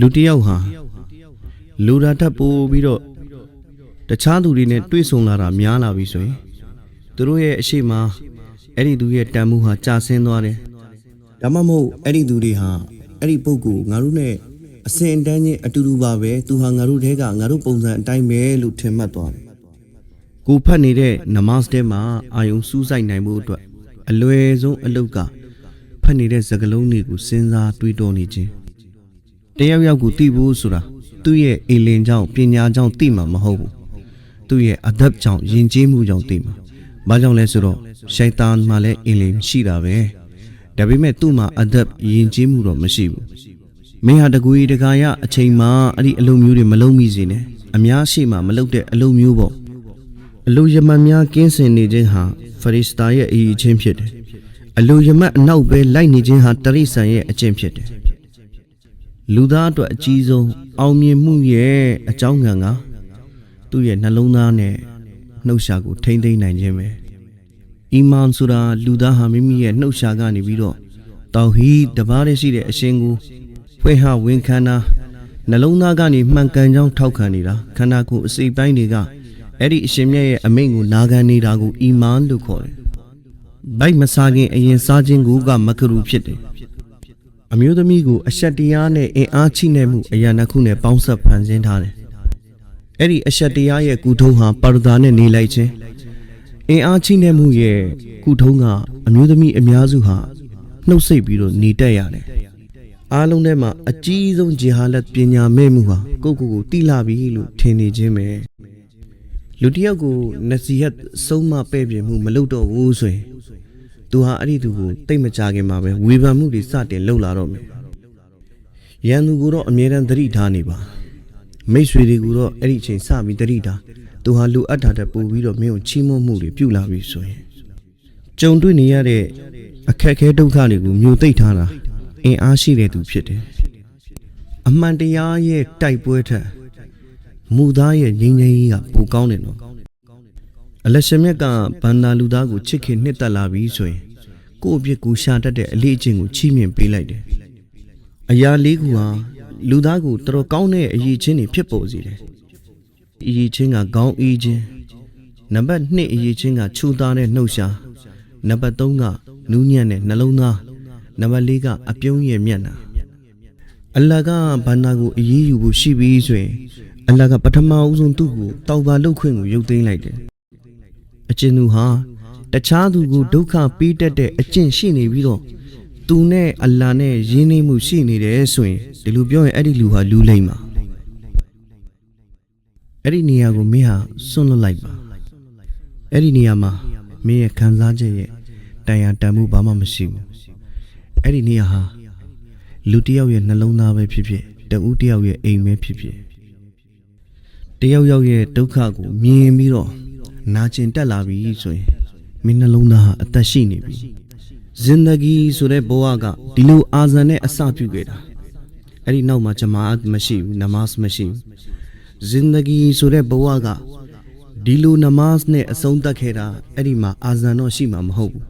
လူတစ်ယောက်ဟာလူဓာတ်ထပ်ပိုးပြီးတော့တခြားသူတွေနဲ့တွေ့ဆုံလာတာများလာပြီဆိုရင်သူတို့ရဲ့အရှိမအဲ့ဒီသူရဲ့တန်မှုဟာကြာဆင်းသွားတယ်ဒါမှမဟုတ်အဲ့ဒီသူတွေဟာအဲ့ဒီပုဂ္ဂိုလ်ငါတို့နဲ့အစင်အတန်းချင်းအတူတူပါပဲသူဟာငါတို့တဲကငါတို့ပုံစံအတိုင်းပဲလို့ထင်မှတ်သွားတယ်ကိုဖတ်နေတဲ့နမတ်တဲမှာအာယုံစူးစိုက်နိုင်မှုအတွက်အလွယ်ဆုံးအလုပ်ကဖတ်နေတဲ့စကားလုံးတွေကိုစဉ်းစားတွေးတောနေခြင်း တယောက်ယောက်ကိုသိဖို့ဆိုတာသူ့ရဲ့အလင်ကြောင့်ပညာကြောင့်သိမှာမဟုတ်ဘူးသူ့ရဲ့အဒပ်ကြောင့်ယဉ်ကျေးမှုကြောင့်သိမှာဘာကြောင့်လဲဆိုတော့ရှိုက်တန်မှာလည်းအလင်ရှိတာပဲဒါပေမဲ့သူ့မှာအဒပ်ယဉ်ကျေးမှုတော့မရှိဘူးမင်းဟာတကူကြီးတကာရအချိန်မှာအဲ့ဒီအလုပ်မျိုးတွေမလုပ်မိစေနဲ့အများရှိမှမလုပ်တဲ့အလုပ်မျိုးပေါ့အလိုယမန်များကင်းစင်နေခြင်းဟာဖရစ်တာရဲ့အရေးချင်းဖြစ်တယ်အလိုယမန်အနောက်ပဲလိုက်နေခြင်းဟာတရိษံရဲ့အကျင့်ဖြစ်တယ် လူသားအတွက်အကြီးဆုံးအောင်မြင်မှုရဲ့အကြောင်းခံကသူ့ရဲ့နှလုံးသားနဲ့နှုတ်ရှာကိုထိမ့်သိမ့်နိုင်ခြင်းပဲအီမန်ဆိုတာလူသားဟာမိမိရဲ့နှုတ်ရှာကနေပြီးတော့တောက်ဟီတပါးတည်းရှိတဲ့အရှင်ကိုဖွင့်ဟဝန်ခံတာနှလုံးသားကနေမှန်ကန်ကြောင်းထောက်ခံနေတာခန္ဓာကိုယ်အစိတ်ပိုင်းတွေကအဲ့ဒီအရှင်မြတ်ရဲ့အမိန့်ကိုနာခံနေတာကိုအီမန်လို့ခေါ်တယ်။ဘိုက်မစားခင်အရင်စားခြင်းကိုကမကရူဖြစ်တယ်။ အမျိုးသမီးကိုအရှက်တရားနဲ့အင်အားချိနဲ့မှုအရာနှစ်ခုနဲ့ပေါင်းစပ်ဖန်ဆင်းထားတယ်။အဲ့ဒီအရှက်တရားရဲ့ကုထုံးဟာပါရဒါနဲ့နေလိုက်ခြင်းအင်အားချိနဲ့မှုရဲ့ကုထုံးကအမျိုးသမီးအများစုဟာနှုတ်ဆက်ပြီးတော့နေတတ်ရတယ်။အားလုံးထဲမှာအကြီးဆုံးဂျီဟာလက်ပညာမဲ့မှုဟာကိုယ့်ကိုယ်ကိုတိလာပြီလို့ထင်နေခြင်းပဲ။လူတစ်ယောက်ကိုနစီဟတ်ဆုံးမပဲ့ပြမှုမလုပ်တော့ဘူးဆိုရင် သူဟာအဲ့ဒီသူကိုတိတ်မကြခင်မှာပဲဝေဖန်မှုတွေစတင်လှုပ်လာတော့မယ်။ရန်သူကိုတော့အမြဲတမ်းသတိထားနေပါ။မိတ်ဆွေတွေကိုတော့အဲ့ဒီအချိန်စပြီးသတိထား။သူဟာလူအပ်တာတဲ့ပို့ပြီးတော့မင်းကိုချီးမွမ်းမှုတွေပြုလာပြီဆိုရင်ကြုံတွေ့နေရတဲ့အခက်အခဲဒုက္ခတွေကိုမျိုးသိမ့်ထားတာအင်အားရှိတဲ့သူဖြစ်တယ်။အမှန်တရားရဲ့တိုက်ပွဲထက်မူသားရဲ့ငြိမ်းချမ်းရေးကပိုကောင်းတယ်နော်။အလက်ရှမြက်ကဘန္နာလူသားကိုချစ်ခင်နှစ်သက်လာပြီဆိုရင် ကိုယ့်အပြစ်ကိုရှာတတ်တဲ့အလေးအကျင့်ကိုချီးမြှင့်ပေးလိုက်တယ်။အရာလေးခုဟာလူသားကိုတော်တော်ကောင်းတဲ့အရေးချင်းတွေဖြစ်ပေါ်စေတယ်။အရေးချင်းကခေါင်းအေးခြင်းနံပါတ်2အရေးချင်းကချူသားတဲ့နှုတ်ရှာနံပါတ်3ကနူးညံ့တဲ့နှလုံးသားနံပါတ်4ကအပြုံးရဲ့မျက်နှာအလ္လာဟ်ကဘန္နာကိုအေးအေးယူဖို့ရှိပြီဆိုရင်အလ္လာဟ်ကပထမဦးဆုံးသူ့ကိုတောက်ပါလုတ်ခွင့်ကိုရုပ်သိမ်းလိုက်တယ်အကျဉ်သူဟာ တခြားသူကိုဒုက္ခပေးတတ်တဲ့အကျင့်ရှိနေပြီးတော့သူနဲ့အလ္လာဟ်နဲ့ယဉ်နေမှုရှိနေတယ်ဆိုရင်ဒီလိုပြောရင်အဲ့ဒီလူဟာလူလိမ့်ပါအဲ့ဒီနေရာကိုမင်းဟာစွန့်လွတ်လိုက်ပါအဲ့ဒီနေရာမှာမင်းရဲ့ခံစားချက်ရဲ့တန်ရာတန်မှုဘာမှမရှိဘူးအဲ့ဒီနေရာဟာလူတစ်ယောက်ရဲ့နှလုံးသားပဲဖြစ်ဖြစ်တဦးတစ်ယောက်ရဲ့အိမ်ပဲဖြစ်ဖြစ်တယောက်ယောက်ရဲ့ဒုက္ခကိုမြင်ပြီးတော့နာကျင်တက်လာပြီဆိုရင် မင်းနှလုံးသားဟာအသက်ရှိနေပြီဇင်ဒဂီဆိုတဲ့ဘဝကဒီလိုအာဇန်နဲ့အစပြုခဲ့တာအဲ့ဒီနောက်မှာဂျမာအတ်မရှိဘူးနမတ်မရှိဘူးဇင်ဒဂီဆိုတဲ့ဘဝကဒီလိုနမတ်နဲ့အဆုံးသတ်ခဲ့တာအဲ့ဒီမှာအာဇန်တော့ရှိမှာမဟုတ်ဘူး